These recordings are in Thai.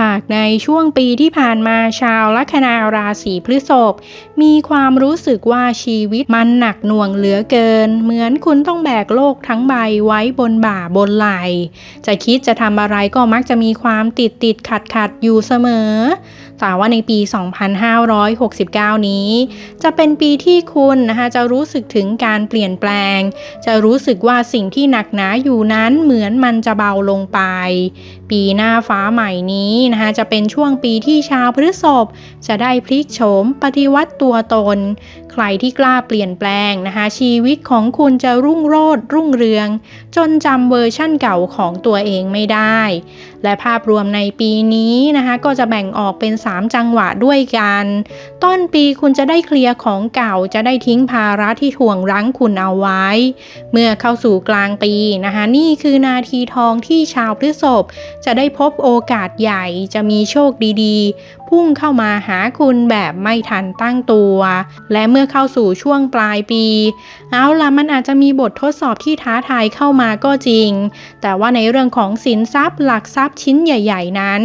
หากในช่วงปีที่ผ่านมาชาวลัคนาราศีพฤษภมีความรู้สึกว่าชีวิตมันหนักหน่วงเหลือเกิน เหมือนคุณต้องแบกโลกทั้งใบไว้บนบ่าบนไหลจะคิดจะทำอะไรก็มักจะมีความติดติดขัดขัดอยู่เสมอ แต่ว่าในปี 2569 นี้ จะเป็นปีที่คุณนะคะจะรู้สึกถึงการเปลี่ยนแปลง จะรู้สึกว่าสิ่งที่หนักหนาอยู่นั้นเหมือนมันจะเบาลงไป ปีหน้าฟ้าใหม่นี้นะคะจะเป็นช่วงปีที่ชาวพฤษภจะได้พลิกโฉมปฏิวัติตัวตน ใครที่กล้าเปลี่ยนแปลงนะคะชีวิตของคุณจะรุ่งโรจน์รุ่งเรือง จนจำเวอร์ชั่นเก่าของตัวเองไม่ได้ และภาพรวมในปีนี้นะคะก็จะแบ่งออกเป็น3จังหวะด้วยกัน ต้นปีคุณจะได้เคลียร์ของเก่าจะได้ทิ้งภาระที่ถ่วงรั้งคุณเอาไว้ เมื่อเข้าสู่กลางปีนะคะนี่คือนาทีทองที่ชาวพฤษภจะได้พบโอกาสใหญ่จะมีโชคดีๆ พุ่งเข้ามาหาคุณแบบไม่ทันตั้งตัว และเมื่อเข้าสู่ช่วงปลายปี เอาล่ะมันอาจจะมีบททดสอบที่ท้าทายเข้ามาก็จริง แต่ว่าในเรื่องของสินทรัพย์หลักทรัพย์ชิ้นใหญ่ ๆ นั้น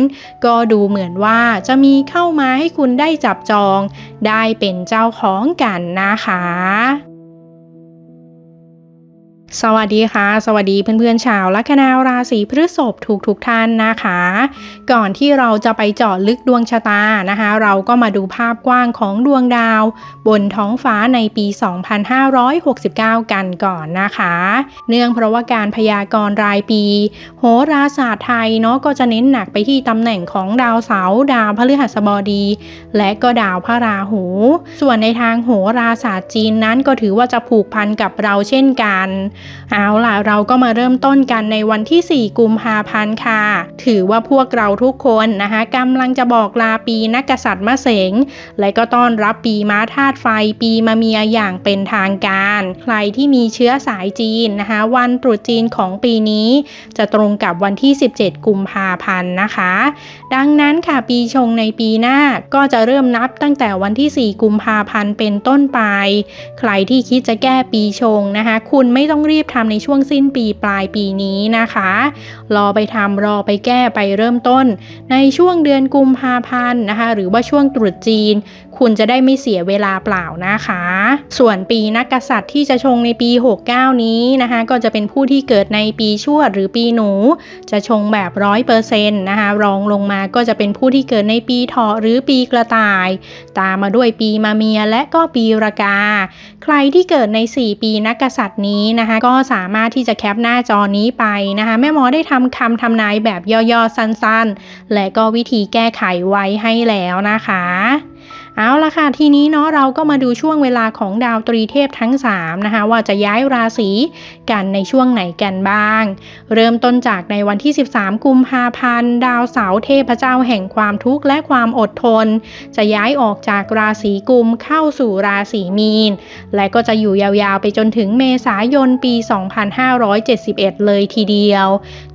ก็ดูเหมือนว่าจะมีเข้ามาให้คุณได้จับจอง ได้เป็นเจ้าของกันนะคะ สวัสดีค่ะ สวัสดีเพื่อนๆชาวลัคนาราศีพฤษภทุกทุกๆท่านนะคะ ก่อนที่เราจะไปเจาะลึกดวงชะตานะคะ เราก็มาดูภาพกว้างของดวงดาว บนท้องฟ้าในปี 2569 กันก่อนนะคะ เนื่องเพราะว่าการพยากรณ์รายปี โหราศาสตร์ไทยเนาะก็จะเน้นหนักไปที่ตำแหน่งของดาวเสาร์ดาวพฤหัสบดี และก็ดาวพระราหู ส่วนในทางโหราศาสตร์จีนนั้นก็ถือว่าจะผูกพันกับเราเช่นกันเอาล่ะเราก็มาเริ่มต้นกันในวันที่ 4 กุมภาพันธ์ค่ะ ถือว่าพวกเราทุกคนนะคะกำลังจะบอกลาปีนักกษัตริย์มะเสง และก็ต้อนรับปีม้าธาตุไฟปีมะเมียอย่างเป็นทางการ ใครที่มีเชื้อสายจีนนะคะวันตรุษจีนของปีนี้ จะตรงกับวันที่ 17 กุมภาพันธ์นะคะ ดังนั้นค่ะปีชงในปีหน้าก็จะเริ่มนับตั้งแต่วันที่ 4 กุมภาพันธ์เป็นต้นไป ใครที่คิดจะแก้ปีชงนะคะคุณไม่ต้องรีบทำในช่วงสิ้นปีปลายปีนี้นะคะ รอไปทำรอไปแก้ไปเริ่มต้น ในช่วงเดือนกุมภาพันธ์นะคะ หรือว่าช่วงตรุษจีน คุณจะได้ไม่เสียเวลาเปล่านะคะ ส่วนปีนักกษัตริย์ที่จะชงในปี 69 นี้นะคะ ก็จะเป็นผู้ที่เกิดในปีชวดหรือปีหนู จะชงแบบร้อยเปอร์เซ็นต์นะคะ รองลงมาก็จะเป็นผู้ที่เกิดในปีเถาะหรือปีกระต่าย ตามมาด้วยปีมะเมียและก็ปีรากา ใครที่เกิดใน 4 ปีนักกษัตริย์นี้นะคะก็สามารถที่จะแคปหน้าจอนี้ไปนะคะแม่หมอได้ทำคำทำนายแบบย่อๆสั้นๆ และก็วิธีแก้ไขไว้ให้แล้วนะคะ เอาละค่ะ ทีนี้เนาะเราก็มาดูช่วงเวลาของดาวตรีเทพทั้ง 3 นะคะ ว่าจะย้ายราศีกันในช่วงไหนกันบ้าง เริ่มต้นจากในวันที่ 13 กุมภาพันธ์ ดาวเสาเทพเจ้าแห่งความทุกข์และความอดทน จะย้ายออกจากราศีกุมเข้าสู่ราศีมีน และก็จะอยู่ยาวๆ ไปจนถึงเมษายนปี 2571 เลยทีเดียว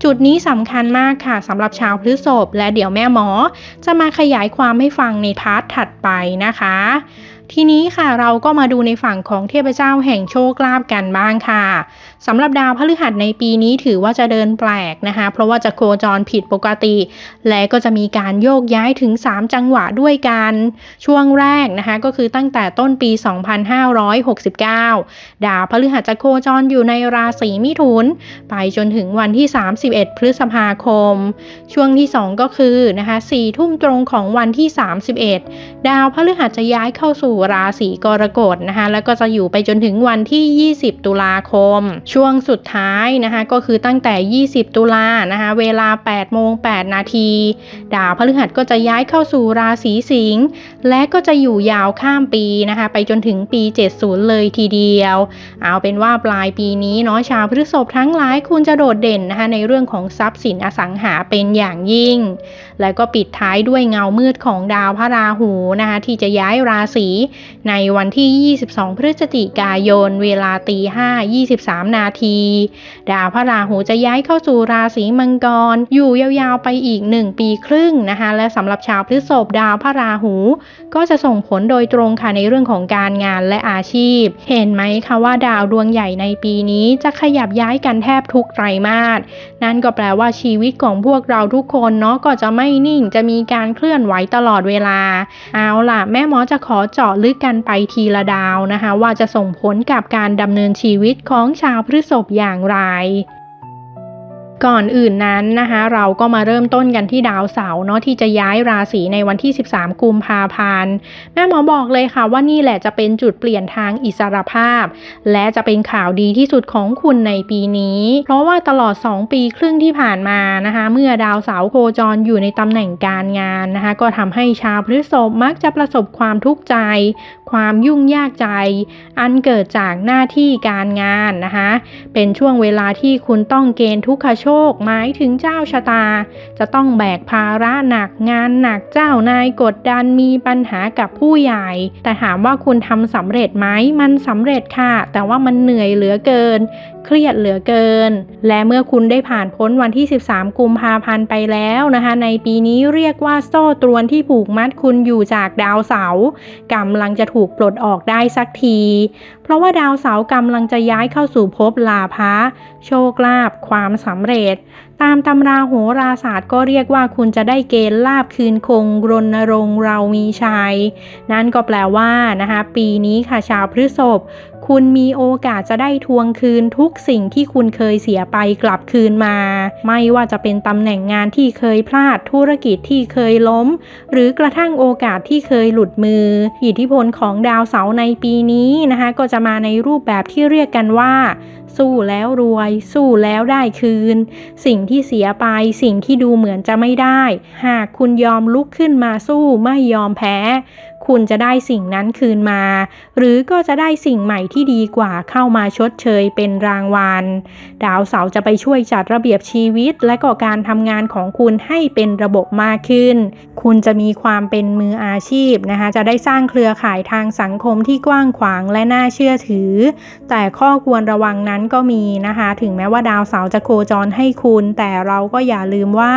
จุดนี้สำคัญมากค่ะสำหรับชาวพฤษภและเดี๋ยวแม่หมอ จะมาขยายความให้ฟังในพาร์ทถัดไปนะคะ ทีนี้ค่ะเราก็มาดูในฝั่งของเทพเจ้าแห่งโชคลาภกันบ้างค่ะสำหรับดาวพฤหัสในปีนี้ถือว่าจะเดินแปลกนะคะ เพราะว่าจะโคจรผิดปกติ และก็จะมีการโยกย้ายถึง 3 จังหวะด้วยกันช่วงแรกนะคะ ก็คือตั้งแต่ต้นปี 2569 ดาวพฤหัสจะโคจรอยู่ในราศีมิถุน ไปจนถึงวันที่ 31 พฤษภาคม ช่วงที่ 2 ก็คือนะคะ4ทุ่มตรงของวันที่ 31 ดาวพฤหัสจะย้ายเข้าสู่ราศีกรกฎนะคะแล้วก็จะอยู่ไปจนถึงวันที่ 20 ตุลาคม ช่วงสุดท้ายนะคะก็คือตั้งแต่ 20 ตุลานะคะเวลา8โมง8นาทีดาวพฤหัสก็จะย้ายเข้าสู่ราศีสิงห์และก็จะอยู่ยาวข้ามปีนะคะไปจนถึงปี 70 เลยทีเดียว เอาเป็นว่าปลายปีนี้เนาะชาวพฤษภทั้งหลายคุณจะโดดเด่นนะคะในเรื่องของทรัพย์สินอสังหาเป็นอย่างยิ่งแล้วก็ปิดท้ายด้วยเงามืดของดาวพระราหูนะคะที่จะย้ายราศีในวันที่ 22 พฤศจิกายน เวลาตี5 23 นาที ดาวพระราหูจะย้ายเข้าสู่ราศีมังกร อยู่ยาวๆไปอีก 1 ปีครึ่งนะคะและสำหรับชาวพฤษภดาวพระราหู ก็จะส่งผลโดยตรงค่ะในเรื่องของการงานและอาชีพ เห็นไหมคะว่าดาวดวงใหญ่ในปีนี้จะขยับย้ายกันแทบทุกไตรมาสนั่นก็แปลว่าชีวิตของพวกเราทุกคนเนาะก็จะไม่ไม่นิ่งจะมีการเคลื่อนไหวตลอดเวลา เอาล่ะ แม่หมอจะขอเจาะลึกกันไปทีละดาวนะคะ ว่าจะส่งผลกับการดำเนินชีวิตของชาวพฤษภอย่างไร ก่อนอื่นนั้นนะคะ เราก็มาเริ่มต้นกันที่ดาวเสาร์เนาะที่จะย้ายราศีในวันที่ 13 กุมภาพันธ์แม่หมอบอกเลยค่ะว่านี่แหละจะเป็นจุดเปลี่ยนทางอิสรภาพ และจะเป็นข่าวดีที่สุดของคุณในปีนี้ เพราะว่าตลอด 2 ปีครึ่งที่ผ่านมานะคะ เมื่อดาวเสาร์โคจรอยู่ในตำแหน่งการงานนะคะ ก็ทำให้ชาวพฤษภมักจะประสบความทุกข์ใจ ความยุ่งยากใจ อันเกิดจากหน้าที่การงานนะคะ เป็นช่วงเวลาที่คุณต้องเกณฑ์ทุกขโชคหมายถึงเจ้าชะตา จะต้องแบกภาระหนักงานหนักเจ้านายกดดันมีปัญหากับผู้ใหญ่ แต่ถามว่าคุณทำสำเร็จไหมมันสำเร็จค่ะ แต่ว่ามันเหนื่อยเหลือเกินเครียดเหลือเกิน และเมื่อคุณได้ผ่านพ้นวันที่ 13 กุมภาพันธ์ไปแล้วนะคะ ในปีนี้เรียกว่าโซ่ตรวนที่ผูกมัดคุณอยู่จากดาวเสาร์กำลังจะถูกปลดออกได้สักที เพราะว่าดาวเสาร์กำลังจะย้ายเข้าสู่ภพลาภะโชคลาภความสำเร็จ ตามตำราโหราศาสตร์ก็เรียกว่าคุณจะได้เกณฑ์ลาบคืนคงรณรงค์เรามีชัย นั่นก็แปลว่านะคะปีนี้ค่ะชาวพฤษภ คุณมีโอกาสจะได้ทวงคืนทุกสิ่งที่คุณเคยเสียไปกลับคืนมา ไม่ว่าจะเป็นตำแหน่งงานที่เคยพลาดธุรกิจที่เคยล้ม หรือกระทั่งโอกาสที่เคยหลุดมือ อิทธิพลของดาวเสาร์ในปีนี้นะคะ ก็จะมาในรูปแบบที่เรียกกันว่าสู้แล้วรวย สู้แล้วได้คืน สิ่งที่เสียไปสิ่งที่ดูเหมือนจะไม่ได้ หากคุณยอมลุกขึ้นมาสู้ไม่ยอมแพ้ คุณจะได้สิ่งนั้นคืนมา หรือก็จะได้สิ่งใหม่ที่ดีกว่าเข้ามาชดเชยเป็นรางวัล ดาวเสาร์จะไปช่วยจัดระเบียบชีวิต และก็การทำงานของคุณให้เป็นระบบมากขึ้น คุณจะมีความเป็นมืออาชีพนะคะ จะได้สร้างเครือข่ายทางสังคมที่กว้างขวางและน่าเชื่อถือ แต่ข้อควรระวังนั้นก็มีนะคะ ถึงแม้ว่าดาวเสาร์จะโคจรให้คุณ แต่เราก็อย่าลืมว่า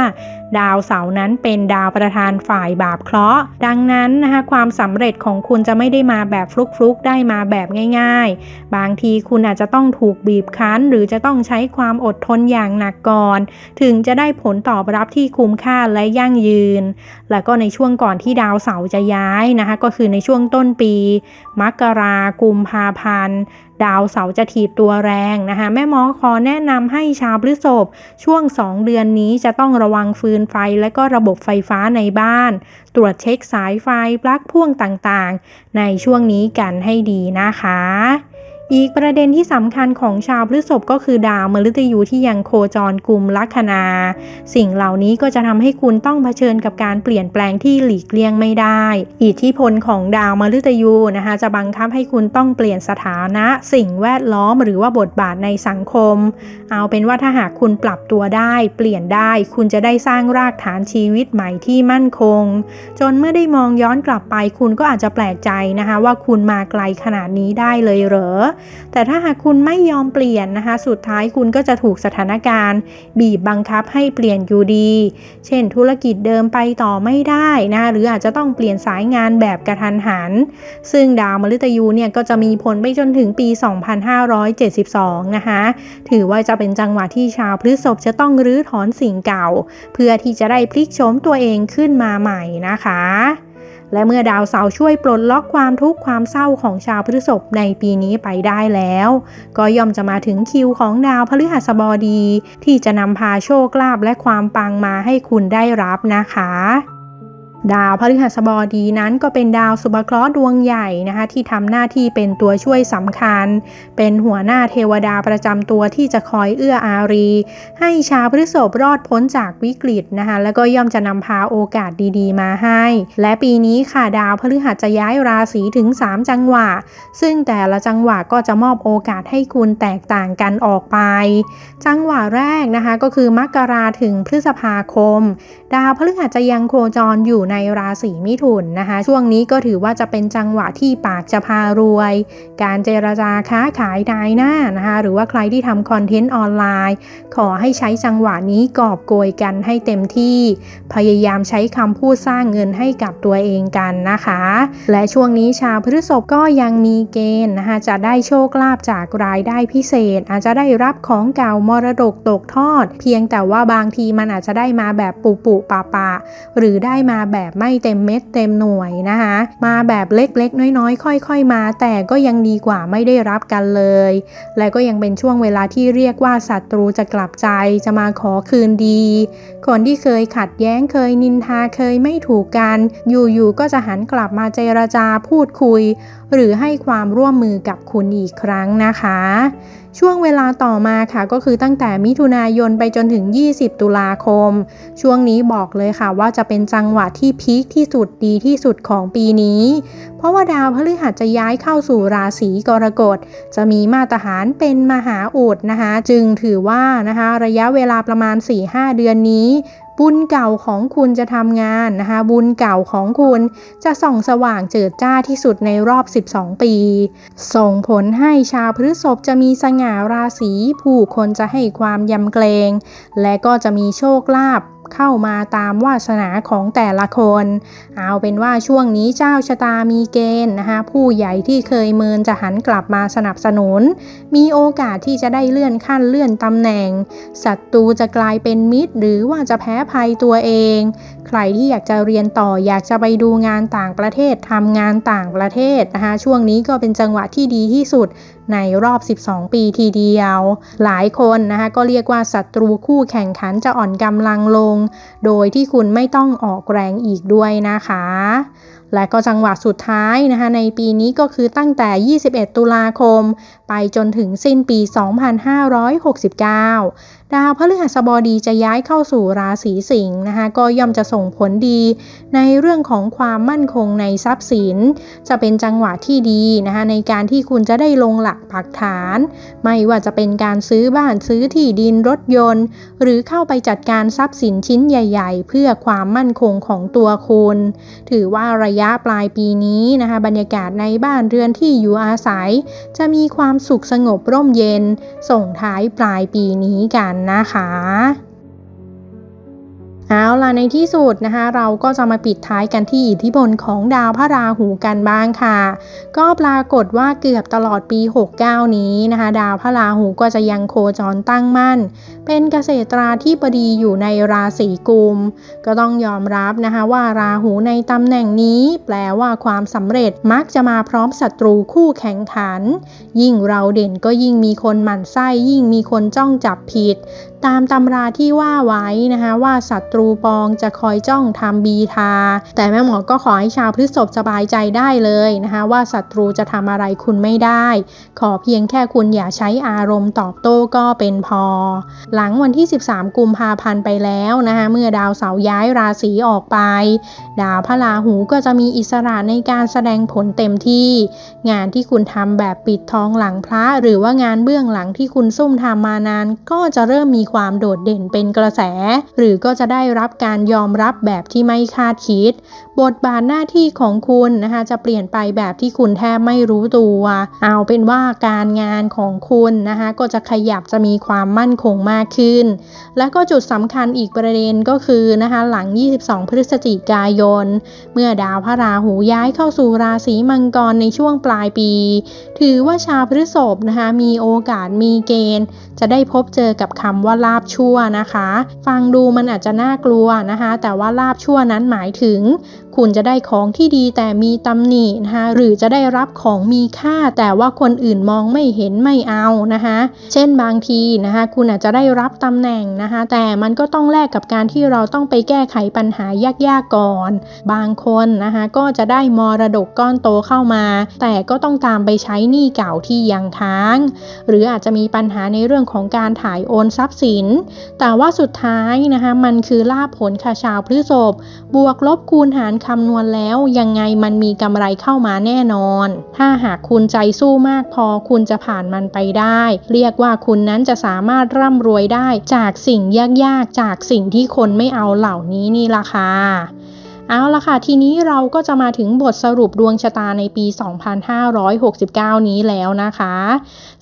ดาวเสาร์นั้นเป็นดาวประธานฝ่ายบาปเคราะห์ ดังนั้นนะคะความสำเร็จของคุณจะไม่ได้มาแบบฟลุกๆ ได้มาแบบง่าย ๆ บางทีคุณอาจจะต้องถูกบีบคั้น หรือจะต้องใช้ความอดทนอย่างหนักก่อน ถึงจะได้ผลตอบรับที่คุ้มค่าและยั่งยืน แล้วก็ในช่วงก่อนที่ดาวเสาร์จะย้ายนะคะ ก็คือในช่วงต้นปี มกรากุมภาพันธ์ ดาวเสาร์จะถีบตัวแรงนะคะแม่หมอขอแนะนำให้ชาวพฤษภช่วง 2 เดือนนี้จะต้องระวังฟืนไฟและก็ระบบไฟฟ้าในบ้าน ตรวจเช็คสายไฟปลั๊กพ่วงต่างๆ ในช่วงนี้กันให้ดีนะคะ อีกประเด็นที่สำคัญของชาวพฤษภก็คือดาวมฤตยูที่ยังโคจรกลุ่มลัคนา สิ่งเหล่านี้ก็จะทำให้คุณต้องเผชิญกับการเปลี่ยนแปลงที่หลีกเลี่ยงไม่ได้ อิทธิพลของดาวมฤตยูนะคะจะบังคับให้คุณต้องเปลี่ยนสถานะ สิ่งแวดล้อมหรือว่าบทบาทในสังคม เอาเป็นว่าถ้าหากคุณปรับตัวได้ เปลี่ยนได้ คุณจะได้สร้างรากฐานชีวิตใหม่ที่มั่นคง จนเมื่อได้มองย้อนกลับไป คุณก็อาจจะแปลกใจนะคะว่าคุณมาไกลขนาดนี้ได้เลยเหรอแต่ถ้าหากคุณไม่ยอมเปลี่ยนนะคะ สุดท้ายคุณก็จะถูกสถานการณ์ บีบบังคับให้เปลี่ยนอยู่ดี เช่น ธุรกิจเดิมไปต่อไม่ได้นะหรืออาจจะต้องเปลี่ยนสายงานแบบกระทันหัน ซึ่งดาวมฤตยูเนี่ยก็จะมีผลไปจนถึงปี 2572 นะคะ ถือว่าจะเป็นจังหวะที่ชาวพฤษภจะต้องรื้อถอนสิ่งเก่า เพื่อที่จะได้พลิกโฉมตัวเองขึ้นมาใหม่นะคะ และเมื่อดาวเสาร์ช่วยปลดล็อกความทุกข์ความเศร้าของชาวพฤษภในปีนี้ไปได้แล้ว ก็ย่อมจะมาถึงคิวของดาวพฤหัสบดี ที่จะนำพาโชคลาภและความปังมาให้คุณได้รับนะคะ ดาวพฤหัสบดีนั้นก็เป็นดาวสุภเคราะห์ดวงใหญ่นะคะที่ทำหน้าที่เป็นตัวช่วยสำคัญ เป็นหัวหน้าเทวดาประจำตัวที่จะคอยเอื้ออารี ให้ชาวพฤษภรอดพ้นจากวิกฤตนะคะแล้วก็ย่อมจะนำพาโอกาสดีๆ มาให้ และปีนี้ค่ะดาวพฤหัสจะย้ายราศีถึง 3 จังหวะ ซึ่งแต่ละจังหวะก็จะมอบโอกาสให้คุณแตกต่างกันออกไป จังหวะแรกนะคะก็คือมกราถึงพฤษภาคม ดาวพฤหัสจะยังโคจรอยู่ในในราศีมิถุนนะคะ ช่วงนี้ก็ถือว่าจะเป็นจังหวะที่ปากจะพารวย การเจรจาค้าขายนายหน้านะคะหรือว่าใครที่ทำคอนเทนต์ออนไลน์ ขอให้ใช้จังหวะนี้กอบโกยกันให้เต็มที่ พยายามใช้คำพูดสร้างเงินให้กับตัวเองกันนะคะ และช่วงนี้ชาวพฤษภก็ยังมีเกณฑ์นะคะจะได้โชคลาภจากรายได้พิเศษ อาจจะได้รับของเก่ามรดกตกทอด เพียงแต่ว่าบางทีมันอาจจะได้มาแบบปุปุปะปะหรือได้มาแบบไม่เต็มเม็ดเต็มหน่วยนะคะ มาแบบเล็กๆ น้อยๆ ค่อย ๆ มา แต่ก็ยังดีกว่าไม่ได้รับกันเลย และก็ยังเป็นช่วงเวลาที่เรียกว่าศัตรูจะกลับใจจะมาขอคืนดี คนที่เคยขัดแย้งเคยนินทาเคยไม่ถูกกัน อยู่ๆก็จะหันกลับมาเจรจาพูดคุยหรือให้ความร่วมมือกับคุณอีกครั้งนะคะ ช่วงเวลาต่อมาค่ะก็คือตั้งแต่มิถุนายนไปจนถึง 20 ตุลาคม ช่วงนี้บอกเลยค่ะว่าจะเป็นจังหวะที่พีคที่สุดดีที่สุดของปีนี้ เพราะว่าดาวพฤหัสจะย้ายเข้าสู่ราศีกรกฎ จะมีมาตรฐานเป็นมหาอุดนะคะ จึงถือว่านะคะระยะเวลาประมาณ 4-5 เดือนนี้ บุญเก่าของคุณจะทำงานนะคะ บุญเก่าของคุณจะส่องสว่างเจิดจ้าที่สุดในรอบ 12 ปี ส่งผลให้ชาวพฤษภจะมีสง่าราศี ผู้คนจะให้ความยำเกรง และก็จะมีโชคลาภ เข้ามาตามวาสนาของแต่ละคน เอาเป็นว่าช่วงนี้เจ้าชะตามีเกณฑ์นะคะผู้ใหญ่ที่เคยเมินจะหันกลับมาสนับสนุน มีโอกาสที่จะได้เลื่อนขั้นเลื่อนตำแหน่งศัตรูจะกลายเป็นมิตร หรือว่าจะแพ้ภัยตัวเอง ใครที่อยากจะเรียนต่ออยากจะไปดูงานต่างประเทศทำงานต่างประเทศนะคะช่วงนี้ก็เป็นจังหวะที่ดีที่สุดในรอบ 12 ปีทีเดียว หลายคนนะคะก็เรียกว่าศัตรูคู่แข่งขันจะอ่อนกำลังลง โดยที่คุณไม่ต้องออกแรงอีกด้วยนะคะ และก็จังหวะสุดท้ายนะคะในปีนี้ก็คือตั้งแต่ 21 ตุลาคม ไปจนถึงสิ้นปี 2569 ดาวพฤหัสบดีจะย้ายเข้าสู่ราศีสิงห์นะคะก็ย่อมจะส่งผลดีในเรื่องของความมั่นคงในทรัพย์สิน จะเป็นจังหวะที่ดีนะคะในการที่คุณจะได้ลงหลักปักฐาน ไม่ว่าจะเป็นการซื้อบ้านซื้อที่ดินรถยนต์ หรือเข้าไปจัดการทรัพย์สินชิ้นใหญ่ ๆ เพื่อความมั่นคงของตัวคุณ ถือว่าระยะปลายปีนี้นะคะบรรยากาศในบ้านเรือนที่อยู่อาศัย จะมีความสุขสงบร่มเย็น ส่งท้ายปลายปีนี้กันนะคะ เอาล่ะในที่สุดนะคะ เราก็จะมาปิดท้ายกันที่อิทธิพลของดาวพระราหูกันบ้างค่ะ ก็ปรากฏว่าเกือบตลอดปี 69 นี้นะคะ ดาวพระราหูก็จะยังโคจรตั้งมั่น เป็นเกษตราที่ปดีอยู่ในราศีกุม ก็ต้องยอมรับนะคะว่าราหูในตำแหน่งนี้ แปลว่าความสำเร็จมักจะมาพร้อมศัตรูคู่แข่งขัน ยิ่งเราเด่นก็ยิ่งมีคนหมั่นไส้ยิ่งมีคนจ้องจับผิด ตามตำราที่ว่าไว้นะคะว่าศัตรูปองจะคอยจ้องทำบีทา แต่แม่หมอก็ขอให้ชาวพฤษภสบายใจได้เลยนะคะว่าศัตรูจะทำอะไรคุณไม่ได้ ขอเพียงแค่คุณอย่าใช้อารมณ์ตอบโต้ก็เป็นพอ หลังวันที่ 13 กุมภาพันธ์ไปแล้วนะคะเมื่อดาวเสาย้ายราศีออกไป ดาวพระราหูก็จะมีอิสระในการแสดงผลเต็มที่ งานที่คุณทำแบบปิดทองหลังพระ หรือว่างานเบื้องหลังที่คุณซุ่มทำมานานก็จะเริ่มมีความความโดดเด่นเป็นกระแส หรือก็จะได้รับการยอมรับแบบที่ไม่คาดคิด บทบาทหน้าที่ของคุณนะคะจะเปลี่ยนไปแบบที่คุณแทบไม่รู้ตัว เอาเป็นว่าการงานของคุณนะคะก็จะขยับจะมีความมั่นคงมากขึ้น และก็จุดสำคัญอีกประเด็นก็คือนะคะหลัง 22 พฤศจิกายน เมื่อดาวพระราหูย้ายเข้าสู่ราศีมังกรในช่วงปลายปี ถือว่าชาวพฤษภนะคะมีโอกาสมีเกณฑ์ จะได้พบเจอกับคำว่าลาบชั่วนะคะ ฟังดูมันอาจจะน่ากลัวนะคะ แต่ว่าลาบชั่วนั้นหมายถึง คุณจะได้ของที่ดีแต่มีตำหนินะคะหรือจะได้รับของมีค่า แต่ว่าคนอื่นมองไม่เห็นไม่เอานะคะเช่นบางทีนะคะคุณอาจจะได้รับตำแหน่งนะคะแต่มันก็ต้องแลกกับการที่เราต้องไปแก้ไขปัญหายากๆก่อน บางคนนะคะก็จะได้มรดกก้อนโตเข้ามา แต่ก็ต้องตามไปใช้หนี้เก่าที่ยังค้าง หรืออาจจะมีปัญหาในเรื่องของการถ่ายโอนทรัพย์สิน แต่ว่าสุดท้ายนะคะมันคือลาภผลค่ะชาวพฤษภบวกลบคูณหารคำนวณแล้วยังไงมันมีกำไรเข้ามาแน่นอน ถ้าหากคุณใจสู้มากพอคุณจะผ่านมันไปได้ เรียกว่าคุณนั้นจะสามารถร่ำรวยได้จากสิ่งยากๆ จากสิ่งที่คนไม่เอาเหล่านี้นี่ล่ะค่ะ เอาละค่ะ ทีนี้เราก็จะมาถึงบทสรุปดวงชะตาในปี 2569 นี้แล้วนะคะ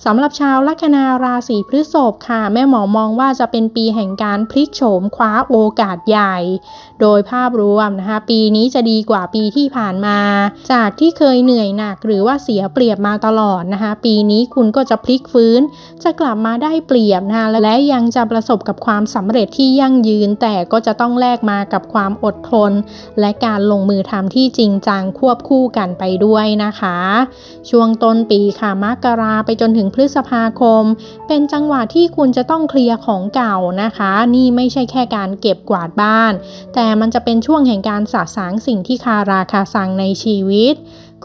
สำหรับชาวลัคนาราศีพฤษภค่ะ แม่หมอมองว่าจะเป็นปีแห่งการพลิกโฉมคว้าโอกาสใหญ่ โดยภาพรวมนะคะ ปีนี้จะดีกว่าปีที่ผ่านมา จากที่เคยเหนื่อยหนักหรือว่าเสียเปรียบมาตลอดนะคะ ปีนี้คุณก็จะพลิกฟื้น จะกลับมาได้เปรียบนะคะและยังจะประสบกับความสำเร็จที่ยั่งยืน แต่ก็จะต้องแลกมากับความอดทนและการลงมือทำที่จริงจังควบคู่กันไปด้วยนะคะ ช่วงต้นปีค่ะมกราไปจนถึงพฤษภาคม เป็นจังหวะที่คุณจะต้องเคลียร์ของเก่านะคะ นี่ไม่ใช่แค่การเก็บกวาดบ้าน แต่มันจะเป็นช่วงแห่งการสะสางสิ่งที่คาราคาซังในชีวิต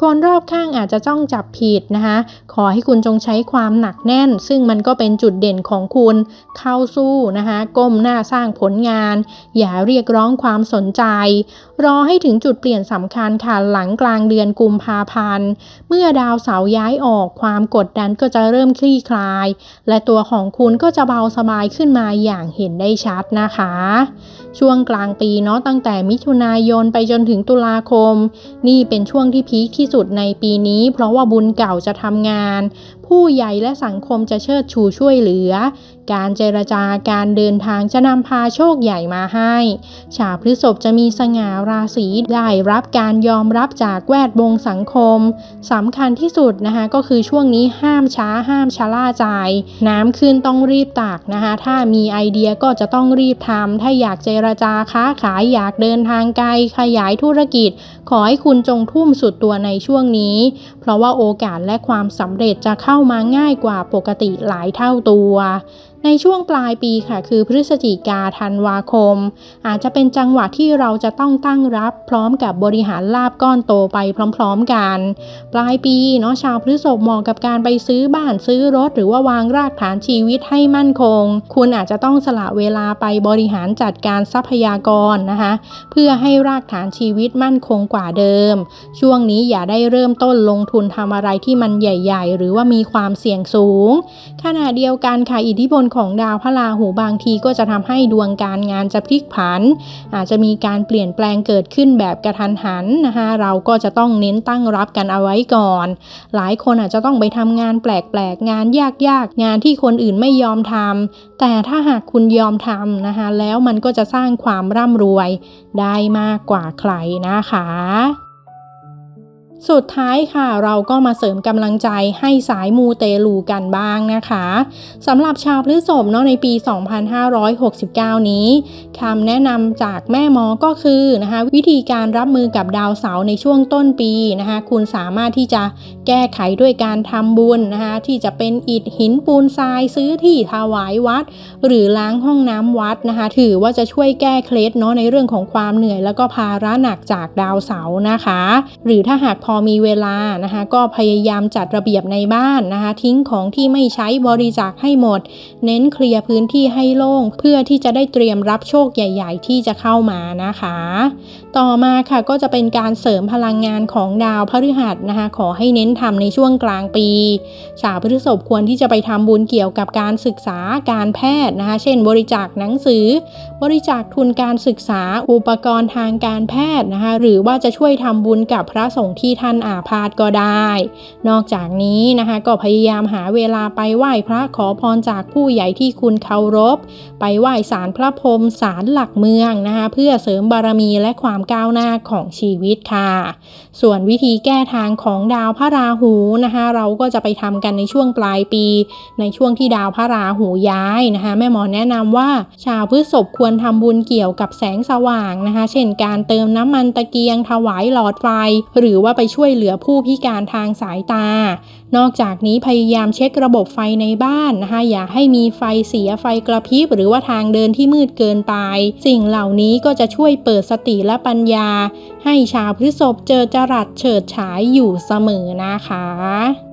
คนรอบข้างอาจจะจ้องจับผิดนะคะ ขอให้คุณจงใช้ความหนักแน่น ซึ่งมันก็เป็นจุดเด่นของคุณ เข้าสู้นะคะ ก้มหน้าสร้างผลงาน อย่าเรียกร้องความสนใจ รอให้ถึงจุดเปลี่ยนสำคัญค่ะหลังกลางเดือนกุมภาพันธ์ เมื่อดาวเสาร์ย้ายออกความกดดันก็จะเริ่มคลี่คลาย และตัวของคุณก็จะเบาสบายขึ้นมาอย่างเห็นได้ชัดนะคะ ช่วงกลางปีเนาะตั้งแต่มิถุนายนไปจนถึงตุลาคม นี่เป็นช่วงที่พีคที่สุดในปีนี้ เพราะว่าบุญเก่าจะทำงาน ผู้ใหญ่และสังคมจะเชิดชูช่วยเหลือ การเจรจาการเดินทางจะนำพาโชคใหญ่มาให้ ชาวพฤษภจะมีสง่าราศีได้รับการยอมรับจากแวดวงสังคมสำคัญที่สุดนะคะก็คือช่วงนี้ห้ามช้าห้ามชะล่าใจ น้ำขึ้นต้องรีบตักนะคะถ้ามีไอเดียก็จะต้องรีบทำถ้าอยากเจรจาค้าขายอยากเดินทางไกลขยายธุรกิจ ขอให้คุณจงทุ่มสุดตัวในช่วงนี้ ราะว่าโอกาสและความสำเร็จจะเข้ามาง่ายกว่าปกติหลายเท่าตัว ในช่วงปลายปีค่ะ คือพฤศจิกาธันวาคม อาจจะเป็นจังหวะที่เราจะต้องตั้งรับ พร้อมกับบริหารลาบก้อนโตไปพร้อม ๆกัน ปลายปีเนาะชาวพฤษภเหมาะกับการไปซื้อบ้านซื้อรถ หรือว่าวางรากฐานชีวิตให้มั่นคง คุณอาจจะต้องสละเวลาไปบริหารจัดการทรัพยากรนะคะ เพื่อให้รากฐานชีวิตมั่นคงกว่าเดิม ช่วงนี้อย่าได้เริ่มต้นลงทุนทำอะไรที่มันใหญ่ ๆ หรือว่ามีความเสี่ยงสูง ขณะเดียวกันค่ะอิทธิพลของดาวพระราหูบางทีก็จะทำให้ดวงการงานจะพลิกผัน อาจจะมีการเปลี่ยนแปลงเกิดขึ้นแบบกระทันหันนะคะเราก็จะต้องเน้นตั้งรับกันเอาไว้ก่อน หลายคนอาจจะต้องไปทำงานแปลกๆ งานยากๆ งานที่คนอื่นไม่ยอมทำแต่ถ้าหากคุณยอมทำนะคะแล้วมันก็จะสร้างความร่ำรวยได้มากกว่าใครนะคะ สุดท้ายค่ะเราก็มาเสริมกำลังใจให้สายมูเตลูกันบ้างนะคะสำหรับชาวพฤษภเนาะในปี 2569 นี้คำแนะนำจากแม่หมอก็คือนะคะวิธีการรับมือกับดาวเสาร์ในช่วงต้นปีนะคะคุณสามารถที่จะแก้ไขด้วยการทำบุญนะคะที่จะเป็นอิฐหินปูนทรายซื้อที่ถวายวัด หรือล้างห้องน้ำวัดนะคะถือว่าจะช่วยแก้เคล็ดเนาะในเรื่องของความเหนื่อย แล้วก็ภาระหนักจากดาวเสาร์นะคะ หรือถ้าหากพอมีเวลานะคะก็พยายามจัดระเบียบในบ้านนะคะทิ้งของที่ไม่ใช้บริจาคให้หมด เน้นเคลียร์พื้นที่ให้โล่ง เพื่อที่จะได้เตรียมรับโชคใหญ่ ๆ ที่จะเข้ามานะคะ ต่อมาค่ะก็จะเป็นการเสริมพลังงานของดาวพฤหัสนะคะขอให้เน้นทำในช่วงกลางปี ชาวพฤษภควรที่จะไปทำบุญเกี่ยวกับการศึกษาการแพทย์นะคะเช่น บริจาคหนังสือ บริจาคทุนการศึกษาอุปกรณ์ทางการแพทย์นะคะหรือว่าจะช่วยทำบุญกับพระสงฆ์ที่ท่านอาพาธก็ได้ นอกจากนี้นะคะก็พยายามหาเวลาไปไหว้พระขอพรจากผู้ใหญ่ที่คุณเคารพ ไปไหว้ศาลพระพรหมศาลหลักเมืองนะคะเพื่อเสริมบารมีและความก้าวหน้าของชีวิตค่ะ ส่วนวิธีแก้ทางของดาวพระราหูนะคะเราก็จะไปทำกันในช่วงปลายปี ในช่วงที่ดาวพระราหูย้ายนะคะแม่หมอแนะนำว่าชาวพฤษภควรทำบุญเกี่ยวกับแสงสว่างนะคะ เช่นการเติมน้ำมันตะเกียงถวายหลอดไฟ หรือว่าไปช่วยเหลือผู้พิการทางสายตา นอกจากนี้พยายามเช็คระบบไฟในบ้านนะคะอย่าให้มีไฟเสียไฟกระพริบหรือว่าทางเดินที่มืดเกินไป สิ่งเหล่านี้ก็จะช่วยเปิดสติและปัญญา ให้ชาวพฤษภเจอจรัสเฉิดฉายอยู่เสมอนะคะ